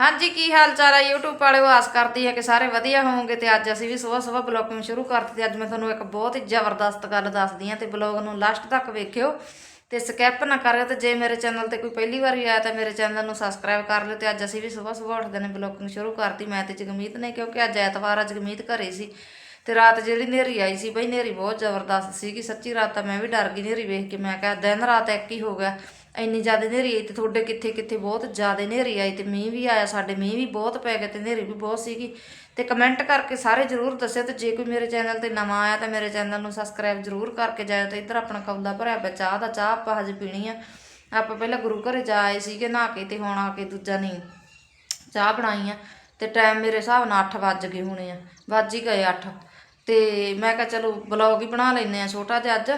ਹਾਂਜੀ, ਕੀ ਹਾਲ ਚਾਲ ਹੈ YouTube ਵਾਲਿਓ? ਆਸ ਕਰਦੀ ਹੈ ਕਿ ਸਾਰੇ ਵਧੀਆ ਹੋਵੋਗੇ ਤੇ ਅੱਜ ਅਸੀਂ ਵੀ ਸਵੇਰ ਸਵੇਰ ਬਲੌਗਿੰਗ ਸ਼ੁਰੂ ਕਰਤੀ ਤੇ ਅੱਜ ਮੈਂ ਤੁਹਾਨੂੰ ਇੱਕ ਬਹੁਤ ਹੀ ਜ਼ਬਰਦਸਤ ਗੱਲ ਦੱਸਦੀ ਹਾਂ ਤੇ ਬਲੌਗ ਨੂੰ ਲਾਸਟ ਤੱਕ ਵੇਖਿਓ ਤੇ ਸਕਿਪ ਨਾ ਕਰਿਓ ਤੇ ਜੇ ਮੇਰੇ ਚੈਨਲ ਤੇ ਕੋਈ ਪਹਿਲੀ ਵਾਰੀ ਆਇਆ ਤਾਂ ਮੇਰੇ ਚੈਨਲ ਨੂੰ ਸਬਸਕ੍ਰਾਈਬ ਕਰ ਲਿਓ ਤੇ ਅੱਜ ਅਸੀਂ ਵੀ ਸਵੇਰ ਸਵੇਰ ਉੱਠਦੇ ਨੇ ਬਲੌਗਿੰਗ ਸ਼ੁਰੂ ਕਰਤੀ। ਮੈਂ ਤੇ ਜਗਮੀਤ ਨੇ, ਕਿਉਂਕਿ ਅੱਜ ਐਤਵਾਰ ਆ, ਜਗਮੀਤ ਘਰੇ ਸੀ ਤੇ ਰਾਤ ਜਿਹੜੀ ਨੇਰੀ ਆਈ ਸੀ ਬਈ ਨੇਰੀ ਬਹੁਤ ਜ਼ਬਰਦਸਤ ਸੀਗੀ। ਸੱਚੀ ਰਾਤ ਤਾਂ ਮੈਂ ਵੀ ਡਰ ਗਈ ਨੇਰੀ ਵੇਖ ਕੇ ਮੈਂ ਕਿਹਾ ਦਿਨ ਰਾਤ ਇੱਕ ਹੀ ਹੋ ਗਿਆ। ਇੰਨੀ ਜ਼ਿਆਦਾ ਹਨੇਰੀ ਆਈ ਤੇ ਤੁਹਾਡੇ ਕਿੱਥੇ ਕਿੱਥੇ ਬਹੁਤ ਜ਼ਿਆਦਾ ਨੇਰੀ ਆਈ ਤੇ ਮੀਂਹ ਵੀ ਆਇਆ, ਸਾਡੇ ਮੀਂਹ ਵੀ ਬਹੁਤ ਪੈ ਗਿਆ ਤੇ ਨੇਰੀ ਵੀ ਬਹੁਤ ਸੀਗੀ। ਤੇ ਕਮੈਂਟ ਕਰਕੇ ਸਾਰੇ ਜਰੂਰ ਦੱਸਿਓ ਤੇ ਜੇ ਕੋਈ ਮੇਰੇ ਚੈਨਲ ਤੇ ਨਵਾਂ ਆਇਆ ਤਾਂ ਮੇਰੇ ਚੈਨਲ ਨੂੰ ਸਬਸਕ੍ਰਾਈਬ ਜਰੂਰ ਕਰਕੇ ਜਾਇਓ ਤੇ ਇੱਧਰ ਆਪਣਾ ਕੌਲਾ ਭਰਿਆ ਪਿਆ, ਚਾਹ ਦਾ ਚਾਹ ਆਪਾਂ ਹਜੇ ਪੀਣੀ ਆ। ਆਪਾਂ ਪਹਿਲਾਂ ਗੁਰੂ ਘਰੇ ਜਾ ਆਏ ਸੀਗੇ, ਨਹਾ ਕੇ ਤੇ ਹੁਣ ਆ ਕੇ ਦੂਜਾ ਨਹੀਂ। ਚਾਹ ਬਣਾਈ ਆ ਤੇ ਟਾਈਮ ਮੇਰੇ ਹਿਸਾਬ ਨਾਲ 8 ਵੱਜ ਗਏ ਹੋਣੇ ਆ, ਵੱਜ ਹੀ ਗਏ 8 ਤੇ ਮੈਂ ਕਿਹਾ ਚਲੋ ਬਲੌਗ ਹੀ ਬਣਾ ਲੈਨੇ ਆ, ਛੋਟਾ ਜਿਹਾ ਅੱਜ।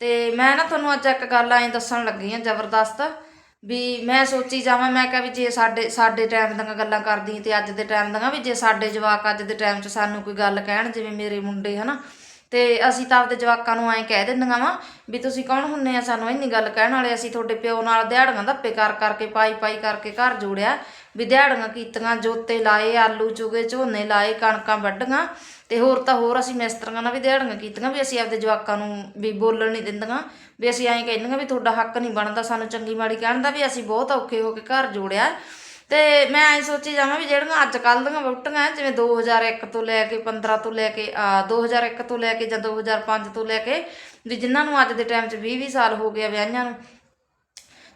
ਤੇ ਮੈਂ ਨਾ ਤੁਹਾਨੂੰ ਅੱਜ ਇੱਕ ਗੱਲ ਐਂ ਦੱਸਣ ਲੱਗੀ ਆ ਜ਼ਬਰਦਸਤ ਵੀ ਮੈਂ ਸੋਚੀ ਜਾਵਾਂ, ਮੈਂ ਕਿਹਾ ਵੀ ਜੇ ਸਾਡੇ ਸਾਡੇ ਟਾਈਮ ਦੀਆਂ ਗੱਲਾਂ ਕਰਦੀ ਤੇ ਅੱਜ ਦੇ ਟਾਈਮ ਦੀਆਂ ਵੀ ਜੇ ਸਾਡੇ ਜਵਾਕ ਅੱਜ ਦੇ ਟਾਈਮ 'ਚ ਸਾਨੂੰ ਕੋਈ ਗੱਲ ਕਹਿਣ, ਜਿਵੇਂ ਮੇਰੇ ਮੁੰਡੇ ਹਨਾ, ਤੇ ਅਸੀਂ ਤਾਂ ਆਪਦੇ ਜਵਾਕਾਂ ਨੂੰ ਐਂ ਕਹਿ ਦਿੰਦੀਆਂ ਵਾ ਵੀ ਤੁਸੀਂ ਕੌਣ ਹੁੰਨੇ ਆ ਸਾਨੂੰ ਇੰਨੀ ਗੱਲ ਕਹਿਣ ਵਾਲੇ? ਅਸੀਂ ਤੁਹਾਡੇ ਪਿਓ ਨਾਲ ਦਿਹਾੜੀਆਂ ਧੱਪੇ ਕਰ, ਕਰਕੇ, ਪਾਈ ਪਾਈ ਕਰਕੇ ਘਰ ਜੋੜਿਆ, ਵੀ ਦਿਹਾੜੀਆਂ ਕੀਤੀਆਂ, ਜੋਤੇ ਲਾਏ, ਆਲੂ ਚੁਗੇ, ਝੋਨੇ ਲਾਏ, ਕਣਕਾਂ ਵੱਢੀਆਂ ਤੇ ਹੋਰ ਤਾਂ ਹੋਰ ਅਸੀਂ ਮਿਸਤਰੀਆਂ ਨਾਲ ਵੀ ਦਿਹਾੜੀਆਂ ਕੀਤੀਆਂ ਵੀ ਅਸੀਂ ਆਪਦੇ ਜਵਾਕਾਂ ਨੂੰ ਵੀ ਬੋਲਣ ਨਹੀਂ ਦਿੰਦੀਆਂ, ਵੀ ਅਸੀਂ ਐਂ ਕਹਿੰਦੀਆਂ ਵੀ ਤੁਹਾਡਾ ਹੱਕ ਨਹੀਂ ਬਣਦਾ ਸਾਨੂੰ ਚੰਗੀ ਮਾੜੀ ਕਹਿਣ ਦਾ ਵੀ ਅਸੀਂ ਬਹੁਤ ਔਖੇ ਹੋ ਕੇ ਘਰ ਜੋੜਿਆ। ਤੇ ਮੈਂ ਐਂ ਸੋਚੀ ਜਾਵਾਂ ਵੀ ਜਿਹੜੀਆਂ ਅੱਜ ਕੱਲ੍ਹ ਦੀਆਂ ਵੋਟੀਆਂ ਜਿਵੇਂ 2001 ਤੋਂ ਲੈ ਕੇ 15 ਤੋਂ ਲੈ ਕੇ, ਆ 2001 ਤੋਂ ਲੈ ਕੇ ਜਾਂ 2005 ਤੋਂ ਲੈ ਕੇ ਵੀ ਜਿਨ੍ਹਾਂ ਨੂੰ ਅੱਜ ਦੇ ਟਾਈਮ 'ਚ 20 20 ਸਾਲ ਹੋ ਗਿਆ ਆ ਵਿਆਹਾਂ ਨੂੰ।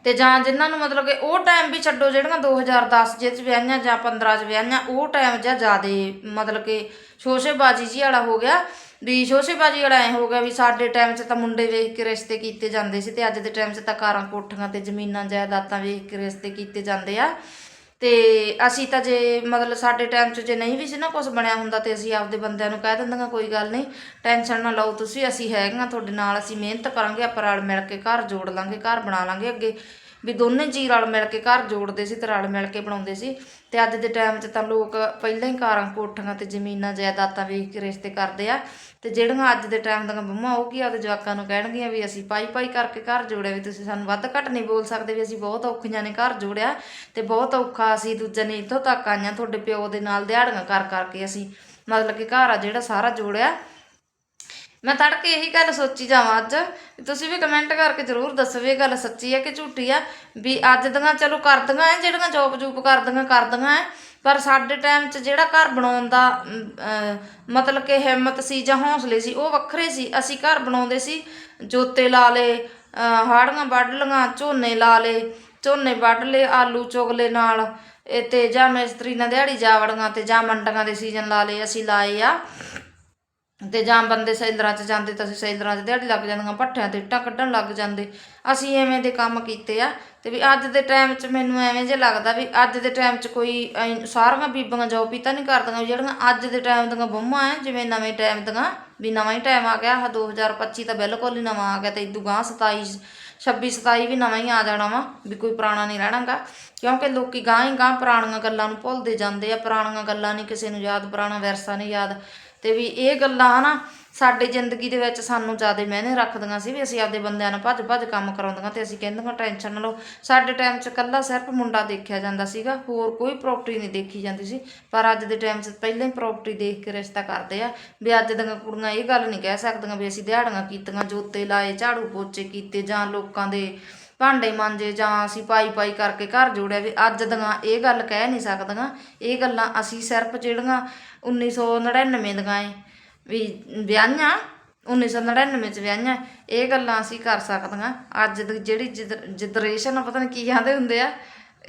ਤੇ ਜਾਂ ਜਿਨ੍ਹਾਂ ਨੂੰ ਮਤਲਬ ਕਿ ਉਹ ਟਾਈਮ ਵੀ ਛੱਡੋ ਜਿਹੜੀਆਂ 2010 ਜਿਹਦੇ 'ਚ ਵਿਆਹੀਆਂ ਜਾਂ 15 'ਚ ਵਿਆਹੀਆਂ, ਉਹ ਟਾਈਮ ਜਾਂ ਜ਼ਿਆਦੇ ਮਤਲਬ ਕਿ ਸ਼ੋਸ਼ੇਬਾਜ਼ੀ ਜੀ ਵਾਲਾ ਹੋ ਗਿਆ, ਵੀ ਸ਼ੋਸ਼ੇਬਾਜ਼ੀ ਵਾਲਾ ਐ ਹੋ ਗਿਆ ਵੀ ਸਾਡੇ ਟਾਈਮ 'ਚ ਤਾਂ ਮੁੰਡੇ ਵੇਖ ਕੇ ਰਿਸ਼ਤੇ ਕੀਤੇ ਜਾਂਦੇ ਸੀ ਤੇ ਅੱਜ ਦੇ ਟਾਈਮ 'ਚ ਤਾਂ ਕਾਰਾਂ, ਕੋਠੀਆਂ ਤੇ ਜ਼ਮੀਨਾਂ, ਜਾਇਦਾਦਾਂ ਵੇਖ ਕੇ ਰਿਸ਼ਤੇ ਕੀਤੇ ਜਾਂਦੇ ਆ। ਤੇ ਅਸੀਂ ਤਾਂ ਜੇ ਮਤਲਬ ਸਾਡੇ ਟਾਈਮ 'ਚ ਜੇ ਨਹੀਂ ਵੀ ਸੀ ਨਾ ਕੁਝ ਬਣਿਆ ਹੁੰਦਾ ਤੇ ਅਸੀਂ ਆਪਦੇ ਬੰਦਿਆਂ ਨੂੰ ਕਹਿ ਦਿੰਦੀਆਂ ਕੋਈ ਗੱਲ ਨਹੀਂ, ਟੈਨਸ਼ਨ ਨਾ ਲਓ ਤੁਸੀਂ, ਅਸੀਂ ਹੈਗੇ ਹੈਗੀਆਂ ਤੁਹਾਡੇ ਨਾਲ ਅਸੀਂ ਮਿਹਨਤ ਕਰਾਂਗੇ, ਆਪਾਂ ਰਲ ਮਿਲ ਕੇ ਘਰ ਜੋੜ ਲਾਂਗੇ, ਘਰ ਬਣਾ ਲਾਂਗੇ ਅੱਗੇ। ਵੀ ਦੋਨੇ ਜੀ ਰਲ ਮਿਲ ਕੇ ਘਰ ਜੋੜਦੇ ਸੀ ਤੇ ਰਲ ਮਿਲ ਕੇ ਬਣਾਉਂਦੇ ਸੀ। ਤੇ ਅੱਜ ਦੇ ਟਾਈਮ 'ਚ ਤਾਂ ਲੋਕ ਪਹਿਲਾਂ ਹੀ ਕਾਰਾਂ ਕੋਠੀਆਂ ਤੇ ਜ਼ਮੀਨਾਂ, ਜਾਇਦਾਦਾਂ ਵੇਖ ਕੇ ਰਿਸ਼ਤੇ ਕਰਦੇ ਆ। ਤੇ ਜਿਹੜੀਆਂ ਅੱਜ ਦੇ ਟਾਈਮ ਦੀਆਂ ਬੰਮਾਂ, ਉਹ ਕੀ ਆਪਦੇ ਜਵਾਕਾਂ ਨੂੰ ਕਹਿਣਗੀਆਂ ਵੀ ਅਸੀਂ ਪਾਈ ਪਾਈ ਕਰਕੇ ਘਰ ਜੋੜਿਆ ਵੀ ਤੁਸੀਂ ਸਾਨੂੰ ਵੱਧ ਘੱਟ ਨਹੀਂ ਬੋਲ ਸਕਦੇ ਵੀ ਅਸੀਂ ਬਹੁਤ ਔਖੀਆਂ ਨੇ ਘਰ ਜੋੜਿਆ ਤੇ ਬਹੁਤ ਔਖਾ ਅਸੀਂ ਦੂਜੇ ਨੇ ਇੱਥੋਂ ਤੱਕ ਆਈਆਂ, ਤੁਹਾਡੇ ਪਿਓ ਦੇ ਨਾਲ ਦਿਹਾੜੀਆਂ ਕਰ ਕਰਕੇ ਅਸੀਂ ਮਤਲਬ ਕਿ ਘਰ ਆ ਜਿਹੜਾ ਸਾਰਾ ਜੋੜਿਆ। ਮੈਂ ਤੜਕੇ ਇਹੀ ਗੱਲ ਸੋਚੀ ਜਾਵਾਂ ਅੱਜ ਤੁਸੀਂ ਵੀ ਕਮੈਂਟ ਕਰਕੇ ਜ਼ਰੂਰ ਦੱਸੋ ਵੀ ਇਹ ਗੱਲ ਸੱਚੀ ਹੈ ਕਿ ਝੂਠੀ ਆ। ਵੀ ਅੱਜ ਦੀਆਂ ਚਲੋ ਕਰਦੀਆਂ ਐ ਜਿਹੜੀਆਂ ਜੋਬ ਜੂਬ ਕਰਦੀਆਂ ਕਰਦੀਆਂ ਐ ਪਰ ਸਾਡੇ ਟਾਈਮ 'ਚ ਜਿਹੜਾ ਘਰ ਬਣਾਉਣ ਦਾ ਮਤਲਬ ਕਿ ਹਿੰਮਤ ਸੀ ਜਾਂ ਹੌਸਲੇ ਸੀ ਉਹ ਵੱਖਰੇ ਸੀ। ਅਸੀਂ ਘਰ ਬਣਾਉਂਦੇ ਸੀ ਜੋਤੇ ਲਾ ਲਏ ਅਹ, ਹਾੜੀਆਂ ਵੱਢ ਲਈਆਂ ਝੋਨੇ ਲਾ ਲਏ ਝੋਨੇ ਵੱਢ ਲਏ ਆਲੂ ਚੁਗਲੇ ਨਾਲ ਇਹ ਤੇ ਜਾਂ ਮਿਸਤਰੀ ਨਾਲ ਦਿਹਾੜੀ ਜਾ ਵੜੀਆਂ ਤੇ ਜਾਂ ਮੰਡੀਆਂ ਦੇ ਸੀਜ਼ਨ ਲਾ ਲਏ ਅਸੀਂ ਲਾਏ ਆ। ਤੇ ਜਾਂ ਬੰਦੇ ਸੈਲਰਾਂ 'ਚ ਜਾਂਦੇ ਤਾਂ ਅਸੀਂ ਸੈਲਰਾਂ 'ਚ ਦਿਹਾੜੀ ਲੱਗ ਜਾਂਦੀਆਂ, ਭੱਠਿਆਂ ਤੇ ਇੱਟਾਂ ਕੱਢਣ ਲੱਗ ਜਾਂਦੇ। ਅਸੀਂ ਐਵੇਂ ਦੇ ਕੰਮ ਕੀਤੇ ਆ ਤੇ ਵੀ ਅੱਜ ਦੇ ਟਾਈਮ 'ਚ ਮੈਨੂੰ ਐਵੇਂ ਜੇ ਲੱਗਦਾ ਵੀ ਅੱਜ ਦੇ ਟਾਈਮ 'ਚ ਕੋਈ ਸਾਰੀਆਂ ਬੀਬੀਆਂ ਜੋਬ ਪੀਤਾ ਨਹੀਂ ਕਰਦੀਆਂ, ਵੀ ਜਿਹੜੀਆਂ ਅੱਜ ਦੇ ਟਾਈਮ ਦੀਆਂ ਬੰਮਾਂ ਐ, ਜਿਵੇਂ ਨਵੇਂ ਟਾਈਮ ਦੀਆਂ, ਵੀ ਨਵਾਂ ਹੀ ਟਾਈਮ ਆ ਗਿਆ, ਆਹ 2025 ਤਾਂ ਬਿਲਕੁਲ ਹੀ ਨਵਾਂ ਆ ਗਿਆ ਤੇ ਇਦੋਂ ਗਾਂ 27 26 27 ਵੀ ਨਵਾਂ ਹੀ ਆ ਜਾਣਾ ਵਾ, ਵੀ ਕੋਈ ਪੁਰਾਣਾ ਨਹੀਂ ਰਹਿਣਾਗਾ। ਕਿਉਂਕਿ ਲੋਕੀ ਗਾਂ ਹੀ ਗਾਂ ਪੁਰਾਣੀਆਂ ਗੱਲਾਂ ਨੂੰ ਭੁੱਲਦੇ ਜਾਂਦੇ ਆ, ਪੁਰਾਣੀਆਂ ਗੱਲਾਂ ਨਹੀਂ ਕਿਸੇ ਨੂੰ ਯਾਦ, ਪੁਰਾਣਾ ਵਿਰਸਾ ਨਹੀਂ ਯਾਦ। ਤੇ ਵੀ ਇਹ ਗੱਲਾਂ ਹਨਾ, ਸਾਡੀ ਜ਼ਿੰਦਗੀ ਦੇ ਵਿੱਚ ਸਾਨੂੰ ਜ਼ਿਆਦਾ ਮਾਇਨੇ ਰੱਖਦੀਆਂ ਸੀ ਵੀ ਅਸੀਂ ਆਪਦੇ ਬੰਦਿਆਂ ਨੂੰ ਭੱਜ ਭੱਜ ਕੰਮ ਕਰਾਉਂਦੀਆਂ ਤੇ ਅਸੀਂ ਕਹਿੰਦੀਆਂ ਟੈਨਸ਼ਨ ਨਾ ਲਓ। ਸਾਡੇ ਟਾਈਮ 'ਚ ਕੱਲਾ ਸਿਰਫ ਮੁੰਡਾ ਦੇਖਿਆ ਜਾਂਦਾ ਸੀਗਾ, ਹੋਰ ਕੋਈ ਪ੍ਰਾਪਰਟੀ ਨਹੀਂ ਦੇਖੀ ਜਾਂਦੀ ਸੀ। ਪਰ ਅੱਜ ਦੇ ਟਾਈਮ 'ਚ ਪਹਿਲਾਂ ਹੀ ਪ੍ਰਾਪਰਟੀ ਦੇਖ ਕੇ ਰਿਸ਼ਤਾ ਕਰਦੇ ਆ ਵੀ ਅੱਜ ਦੀਆਂ ਕੁੜੀਆਂ ਇਹ ਗੱਲ ਨਹੀਂ ਕਹਿ ਸਕਦੀਆਂ ਵੀ ਅਸੀਂ ਦਿਹਾੜੀਆਂ ਕੀਤੀਆਂ, ਜੋਤੇ ਲਾਏ, ਝਾੜੂ ਪੋਚੇ ਕੀਤੇ ਜਾਂ ਲੋਕਾਂ ਦੇ ਭਾਂਡੇ ਮਾਂਜੇ ਜਾਂ ਅਸੀਂ ਪਾਈ ਪਾਈ ਕਰਕੇ ਘਰ ਜੋੜਿਆ ਵੀ ਅੱਜ ਦੀਆਂ ਇਹ ਗੱਲ ਕਹਿ ਨਹੀਂ ਸਕਦੀਆਂ। ਇਹ ਗੱਲਾਂ ਅਸੀਂ ਸਿਰਫ ਜਿਹੜੀਆਂ 1999 ਦੀਆਂ ਏ, ਵੀ ਵਿਆਹੀਆਂ 1999 ਚ ਵਿਆਹੀਆਂ, ਇਹ ਗੱਲਾਂ ਅਸੀਂ ਕਰ ਸਕਦੀਆਂ। ਅੱਜ ਦੀ ਜਿਹੜੀ ਜਨਰੇਸ਼ਨ ਪਤਾ ਨਹੀਂ ਕੀ ਕਹਿੰਦੇ ਹੁੰਦੇ ਆ,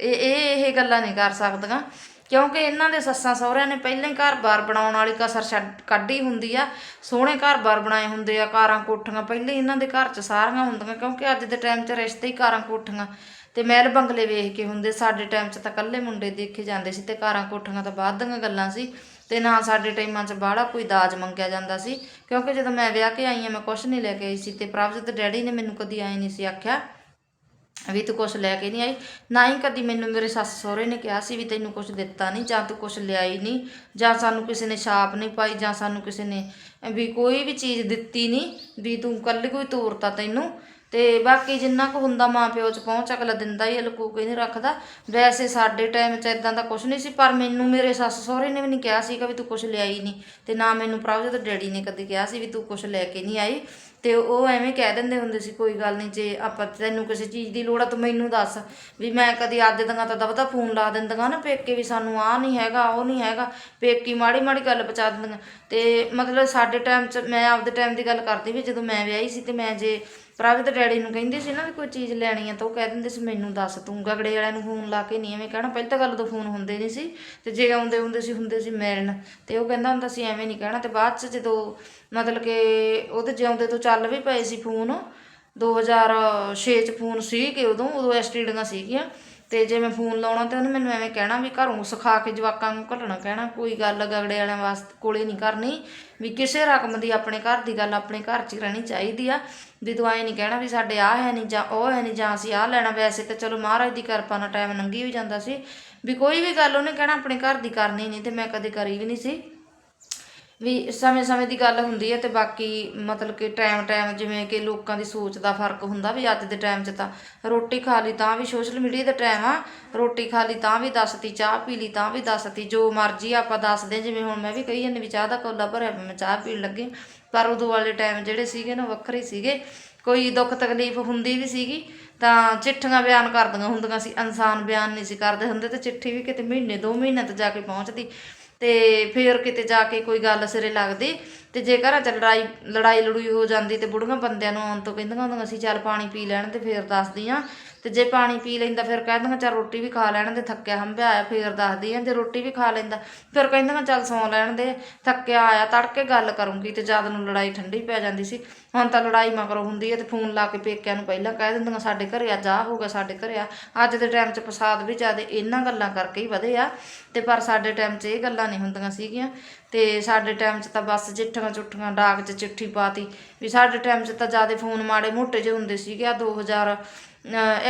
ਇਹ ਇਹ ਇਹ ਗੱਲਾਂ ਨਹੀਂ ਕਰ ਸਕਦੀਆਂ। ਕਿਉਂਕਿ ਇਹਨਾਂ ਦੇ ਸੱਸਾਂ ਸਹੁਰਿਆਂ ਨੇ ਪਹਿਲਾਂ ਹੀ ਘਰ-ਬਾਰ ਬਣਾਉਣ ਵਾਲੀ ਕਸਰ ਛੱਡ ਕੱਢੀ ਹੁੰਦੀ ਆ। ਸੋਹਣੇ ਘਰ-ਬਾਰ ਬਣਾਏ ਹੁੰਦੇ ਆ, ਕਾਰਾਂ ਕੋਠੀਆਂ। ਪਹਿਲਾਂ ਹੀ ਇਹਨਾਂ ਦੇ ਘਰ 'ਚ ਸਾਰੀਆਂ ਹੁੰਦੀਆਂ, ਕਿਉਂਕਿ ਅੱਜ ਦੇ ਟਾਈਮ 'ਚ ਰਿਸ਼ਤੇ ਹੀ ਕਾਰਾਂ ਕੋਠੀਆਂ। ਤੇ ਮਹਿਲ ਬੰਗਲੇ ਵੇਖ ਕੇ ਹੁੰਦੇ, ਸਾਡੇ ਟਾਈਮ 'ਚ ਤਾਂ ਇਕੱਲੇ ਮੁੰਡੇ ਦੇਖੇ ਜਾਂਦੇ ਸੀ ਤੇ ਕਾਰਾਂ ਕੋਠੀਆਂ ਤਾਂ ਬਾਅਦ ਦੀਆਂ ਗੱਲਾਂ ਸੀ। ਤੇ ਨਾ ਸਾਡੇ ਟਾਈਮਾਂ 'ਚ ਬਾਹਲਾ ਕੋਈ ਦਾਜ ਮੰਗਿਆ ਜਾਂਦਾ ਸੀ। ਕਿਉਂਕਿ ਜਦੋਂ ਮੈਂ ਵਿਆਹ ਕੇ ਆਈ ਆ, ਮੈਂ ਕੁਛ ਨਹੀਂ ਲੈ ਕੇ ਆਈ ਸੀ ਤੇ ਪ੍ਰਭਜੋਤ ਡੈਡੀ ਨੇ ਮੈਨੂੰ ਕਦੀ ਆਏ ਨਹੀਂ ਸੀ ਆਖਿਆ ਵੀ ਤੂੰ ਕੁਛ ਲੈ ਕੇ ਨਹੀਂ ਆਈ। ਨਾ ਹੀ ਕਦੀ ਮੈਨੂੰ ਮੇਰੇ ਸੱਸ ਸਹੁਰੇ ਨੇ ਕਿਹਾ ਸੀ ਵੀ ਤੈਨੂੰ ਕੁਛ ਦਿੱਤਾ ਨਹੀਂ ਜਾਂ ਤੂੰ ਕੁਛ ਲਿਆਈ ਨਹੀਂ ਜਾਂ ਸਾਨੂੰ ਕਿਸੇ ਨੇ ਛਾਪ ਨਹੀਂ ਪਾਈ ਜਾਂ ਸਾਨੂੰ ਕਿਸੇ ਨੇ ਵੀ ਕੋਈ ਵੀ ਚੀਜ਼ ਦਿੱਤੀ ਨਹੀਂ ਵੀ ਤੂੰ ਕੱਲੀ ਕੋਈ ਤੋਰਤਾ ਤੈਨੂੰ। ਤੇ ਬਾਕੀ ਜਿੰਨਾ ਕੁ ਹੁੰਦਾ ਮਾਂ ਪਿਓ ਚ ਪਹੁੰਚ ਅਗਲਾ ਦਿੰਦਾ ਹੀ ਆ, ਲੁਕੋ ਕੇ ਨਹੀਂ ਰੱਖਦਾ। ਵੈਸੇ ਸਾਡੇ ਟਾਈਮ 'ਚ ਇਦਾਂ ਦਾ ਕੁਝ ਨਹੀਂ ਸੀ ਪਰ ਮੈਨੂੰ ਮੇਰੇ ਸੱਸ ਸਹੁਰੇ ਨੇ ਵੀ ਨਹੀਂ ਕਿਹਾ ਸੀਗਾ ਵੀ ਤੂੰ ਕੁਝ ਲਿਆਈ ਨਹੀਂ। ਤੇ ਨਾ ਮੈਨੂੰ ਪ੍ਰਭਜੋਤ ਡੈਡੀ ਨੇ ਕਦੇ ਕਿਹਾ ਸੀ ਵੀ ਤੂੰ ਕੁਝ ਲੈ ਕੇ ਨਹੀਂ ਆਈ। ਤੇ ਉਹ ਐਵੇਂ ਕਹਿ ਦਿੰਦੇ ਹੁੰਦੇ ਸੀ, ਕੋਈ ਗੱਲ ਨਹੀਂ ਜੇ ਆਪਾਂ ਤੈਨੂੰ ਕਿਸੇ ਚੀਜ਼ ਦੀ ਲੋੜ ਆ ਤੂੰ ਮੈਨੂੰ ਦੱਸ ਵੀ ਮੈਂ ਕਦੀ ਅੱਜ ਦੀਆਂ ਤਾਂ ਦਬਦਾ ਫੋਨ ਲਾ ਦਿੰਦੀਆਂ ਨਾ ਪੇਕੇ ਵੀ ਸਾਨੂੰ ਆਹ ਨਹੀਂ ਹੈਗਾ, ਉਹ ਨਹੀਂ ਹੈਗਾ, ਪੇਕੀ ਮਾੜੀ ਮਾੜੀ ਗੱਲ ਪਹੁੰਚਾ ਦਿੰਦੀਆਂ। ਤੇ ਮਤਲਬ ਸਾਡੇ ਟਾਈਮ 'ਚ ਮੈਂ ਆਪਦੇ ਟਾਈਮ ਦੀ ਗੱਲ ਕਰਦੀ ਵੀ ਜਦੋਂ ਮੈਂ ਵਿਆਹੀ ਸੀ ਤੇ ਮੈਂ ਜੇ ਪ੍ਰਭ ਦੇ ਡੈਡੀ ਨੂੰ ਕਹਿੰਦੀ ਸੀ ਨਾ ਵੀ ਕੋਈ ਚੀਜ਼ ਲੈਣੀ ਆ ਤਾਂ ਉਹ ਕਹਿ ਦਿੰਦੇ ਸੀ, ਮੈਨੂੰ ਦੱਸ, ਤੂੰ ਗਗੜੇ ਵਾਲਿਆਂ ਨੂੰ ਫੋਨ ਲਾ ਕੇ ਨਹੀਂ ਐਵੇਂ ਕਹਿਣਾ। ਪਹਿਲਾਂ ਤਾਂ ਗੱਲ ਤੋਂ ਫੋਨ ਹੁੰਦੇ ਨਹੀਂ ਸੀ ਤੇ ਜੇ ਆਉਂਦੇ ਹੁੰਦੇ ਸੀ ਹੁੰਦੇ ਸੀ ਮਿਲਣ। ਤੇ ਉਹ ਕਹਿੰਦਾ ਹੁੰਦਾ ਸੀ, ਐਵੇਂ ਨਹੀਂ ਕਹਿਣਾ। ਤੇ ਬਾਅਦ ਚ ਜਦੋਂ ਮਤਲਬ ਕਿ ਉਹਦੇ ਜਿਉਂਦੇ ਤੋਂ ਚੱਲ ਵੀ ਪਏ ਸੀ ਫੋਨ 2006 ਚ ਫੋਨ ਸੀ ਕਿ ਉਦੋਂ ਉਦੋਂ ਐਸਟੀਡੀਆਂ ਸੀਗੀਆਂ। ਤੇ ਜੇ ਮੈਂ ਫੋਨ ਲਾਉਣਾ ਤੇ ਉਹਨੇ ਮੈਨੂੰ ਐਵੇਂ ਕਹਿਣਾ ਵੀ ਘਰੋਂ ਸਿਖਾ ਕੇ ਜਵਾਕਾਂ ਨੂੰ ਘੱਲਣਾ ਕਹਿਣਾ, ਕੋਈ ਗੱਲ ਗਗੜੇ ਵਾਲਿਆਂ ਵਾਸਤੇ ਕੋਲੇ ਨਹੀਂ ਕਰਨੀ ਵੀ ਕਿਸੇ ਰਕਮ ਦੀ ਆਪਣੇ ਘਰ ਦੀ ਗੱਲ ਆਪਣੇ ਘਰ 'ਚ ਰਹਿਣੀ ਚਾਹੀਦੀ ਆ ਵੀ ਤੂੰ ਐਂ ਨਹੀਂ ਕਹਿਣਾ ਵੀ ਸਾਡੇ ਆਹ ਹੈ ਨਹੀਂ ਜਾਂ ਉਹ ਹੈ ਨਹੀਂ ਜਾਂ ਅਸੀਂ ਆਹ ਲੈਣਾ, ਵੈਸੇ ਤਾਂ ਚਲੋ ਮਹਾਰਾਜ ਦੀ ਕਿਰਪਾ ਨਾਲ ਟਾਈਮ ਲੰਘੀ ਵੀ ਜਾਂਦਾ ਸੀ ਵੀ ਕੋਈ ਵੀ ਗੱਲ ਉਹਨੇ ਕਹਿਣਾ ਆਪਣੇ ਘਰ ਦੀ ਕਰਨੀ ਨਹੀਂ ਤੇ ਮੈਂ ਕਦੇ ਕਰੀ ਵੀ ਨਹੀਂ ਸੀ। ਵੀ ਸਮੇਂ-ਸਮੇਂ ਦੀ ਗੱਲ ਹੁੰਦੀ ਹੈ ਤੇ ਬਾਕੀ ਮਤਲਬ ਕਿ ਟਾਈਮ ਟਾਈਮ ਜਿਵੇਂ ਕਿ ਲੋਕਾਂ ਦੀ ਸੋਚ ਦਾ ਫ਼ਰਕ ਹੁੰਦਾ ਵੀ ਅੱਜ ਦੇ ਟਾਈਮ 'ਚ ਤਾਂ ਰੋਟੀ ਖਾ ਲਈ ਤਾਂ ਵੀ ਸੋਸ਼ਲ ਮੀਡੀਆ ਦਾ ਟਾਈਮ ਆ ਰੋਟੀ ਖਾ ਲਈ ਤਾਂ ਵੀ ਦੱਸਤੀ ਚਾਹ ਪੀ ਲਈ ਤਾਂ ਵੀ ਦੱਸਤੀ ਜੋ ਮਰਜ਼ੀ ਆਪਾਂ ਦੱਸਦੇ ਜਿਵੇਂ ਹੁਣ ਮੈਂ ਵੀ ਕਹੀ ਜਾਂਦੀ ਵੀ ਚਾਹ ਦਾ ਕੋਲਾ ਭਰਿਆ ਪਿਆ, ਮੈਂ ਚਾਹ ਪੀਣ ਲੱਗੀ ਪਰ ਉਦੋਂ ਵਾਲੇ ਟਾਈਮ ਜਿਹੜੇ ਸੀਗੇ ਨਾ ਵੱਖਰੇ ਸੀਗੇ ਕੋਈ ਦੁੱਖ ਤਕਲੀਫ ਹੁੰਦੀ ਵੀ ਸੀਗੀ ਤਾਂ ਚਿੱਠੀਆਂ ਬਿਆਨ ਕਰਦੀਆਂ ਹੁੰਦੀਆਂ ਸੀ ਇਨਸਾਨ ਬਿਆਨ ਨਹੀਂ ਸੀ ਕਰਦੇ ਹੁੰਦੇ ਤੇ ਚਿੱਠੀ ਵੀ ਕਿਤੇ ਮਹੀਨੇ ਦੋ ਮਹੀਨੇ ਤੇ ਜਾ ਕੇ ਪਹੁੰਚਦੀ। ਤੇ ਫਿਰ ਕਿਤੇ ਜਾ ਕੇ ਕੋਈ ਗੱਲ ਸਿਰੇ ਲੱਗਦੀ ਤੇ ਜੇ ਘਰਾਂ 'ਚ ਲੜਾਈ ਲੜਾਈ ਲੜੂਈ ਹੋ ਜਾਂਦੀ ਤੇ ਬੁੜੀਆਂ ਬੰਦਿਆਂ ਨੂੰ ਆਉਣ ਤੋਂ ਕਹਿੰਦੀਆਂ ਹੁੰਦੀਆਂ ਸੀ, ਚੱਲ ਪਾਣੀ ਪੀ ਲੈਣ ਤੇ ਫਿਰ ਦੱਸਦੀਆਂ ਤੇ ਜੇ ਪਾਣੀ ਪੀ ਲੈਂਦਾ ਫਿਰ ਕਹਿੰਦੀਆਂ ਚੱਲ ਰੋਟੀ ਵੀ ਖਾ ਲੈਣ ਦੇ, ਥੱਕਿਆ ਹੰਭਿਆ ਆਇਆ ਫਿਰ ਦੱਸਦੀ ਆ, ਜੇ ਰੋਟੀ ਵੀ ਖਾ ਲੈਂਦਾ, ਫਿਰ ਕਹਿੰਦੀਆਂ ਚੱਲ ਸੌਂ ਲੈਣ ਦੇ, ਥੱਕਿਆ ਆਇਆ, ਤੜਕੇ ਗੱਲ ਕਰੂੰਗੀ ਤੇ ਜਦ ਨੂੰ ਲੜਾਈ ਠੰਡੀ ਪੈ ਜਾਂਦੀ ਸੀ, ਹੁਣ ਤਾਂ ਲੜਾਈ ਮਗਰੋਂ ਹੁੰਦੀ ਹੈ ਤੇ ਫੋਨ ਲਾ ਕੇ ਪੇਕਿਆਂ ਨੂੰ ਪਹਿਲਾਂ ਕਹਿ ਦਿੰਦੀਆਂ, ਸਾਡੇ ਘਰੇ ਅੱਜ ਆਹ ਹੋਊਗਾ ਸਾਡੇ ਘਰੇ ਆ, ਅੱਜ ਦੇ ਟਾਈਮ 'ਚ ਫਸਾਦ ਵੀ ਜ਼ਿਆਦਾ ਇਹਨਾਂ ਗੱਲਾਂ ਕਰਕੇ ਹੀ ਵਧੇ ਆ, ਤੇ ਪਰ ਸਾਡੇ ਟਾਈਮ 'ਚ ਇਹ ਗੱਲਾਂ ਨਹੀਂ ਹੁੰਦੀਆਂ ਸੀਗੀਆਂ, ਤੇ ਸਾਡੇ ਟਾਈਮ 'ਚ ਤਾਂ ਬਸ ਚਿੱਠੀਆਂ ਚੁੱਠੀਆਂ, ਡਾਕ 'ਚ ਚਿੱਠੀ ਪਾਤੀ, ਵੀ ਸਾਡੇ ਟਾਈਮ 'ਚ ਤਾਂ ਜ਼ਿਆਦਾ ਫੋਨ ਮਾੜੇ ਮੋਟੇ ਜਿਹੇ ਹੁੰਦੇ ਸੀਗੇ, ਆ 2000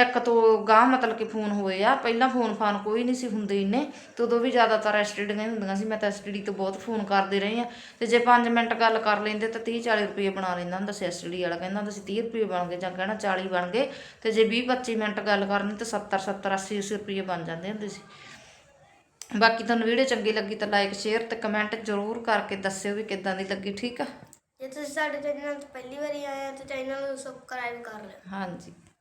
ਇੱਕ ਤੋਂ ਗਾਂ ਮਤਲਬ ਕਿ ਫੋਨ ਹੋਏ ਆ। ਪਹਿਲਾਂ ਫੋਨ ਫਾਨ ਕੋਈ ਨਹੀਂ ਸੀ ਹੁੰਦੇ ਇੰਨੇ। ਤੇ ਉਦੋਂ ਵੀ ਜ਼ਿਆਦਾਤਰ ਐਸਟੀਡੀਆਂ ਹੀ ਹੁੰਦੀਆਂ ਸੀ। ਮੈਂ ਤਾਂ ਐਸਟੀਡੀ ਤੋਂ ਬਹੁਤ ਫੋਨ ਕਰਦੇ ਰਹੀ ਆ। ਤੇ ਜੇ 5 ਮਿੰਟ ਗੱਲ ਕਰ ਲੈਂਦੇ ਤਾਂ 30 40 ਰੁਪਏ ਬਣਾ ਲੈਂਦਾ ਹੁੰਦਾ ਸੀ ਐਸਟੀਡੀ ਵਾਲਾ। ਕਹਿੰਦਾ ਹੁੰਦਾ ਸੀ 30 ਰੁਪਏ ਬਣ ਗਏ ਜਾਂ ਕਹਿਣਾ 40 ਬਣ ਗਏ। ਤੇ ਜੇ 20 25 ਮਿੰਟ ਗੱਲ ਕਰਨੀ ਤਾਂ 70 70 80 80 ਰੁਪਏ ਬਣ ਜਾਂਦੇ ਹੁੰਦੇ ਸੀ। ਬਾਕੀ ਤੁਹਾਨੂੰ ਵੀਡੀਓ ਚੰਗੀ ਲੱਗੀ ਤਾਂ ਲਾਈਕ ਸ਼ੇਅਰ ਤੇ ਕਮੈਂਟ ਜ਼ਰੂਰ ਕਰਕੇ ਦੱਸਿਓ ਵੀ ਕਿੱਦਾਂ ਦੀ ਲੱਗੀ ਠੀਕ ਆ? ਜੇ ਤੁਸੀਂ ਸਾਡੇ ਚੈਨਲ ਤੇ ਪਹਿਲੀ ਵਾਰੀ ਆਏ ਆ ਤਾਂ ਚੈਨਲ ਨੂੰ ਸਬਸਕ੍ਰਾਈਬ ਕਰ ਲਿਓ। ਹਾਂਜੀ।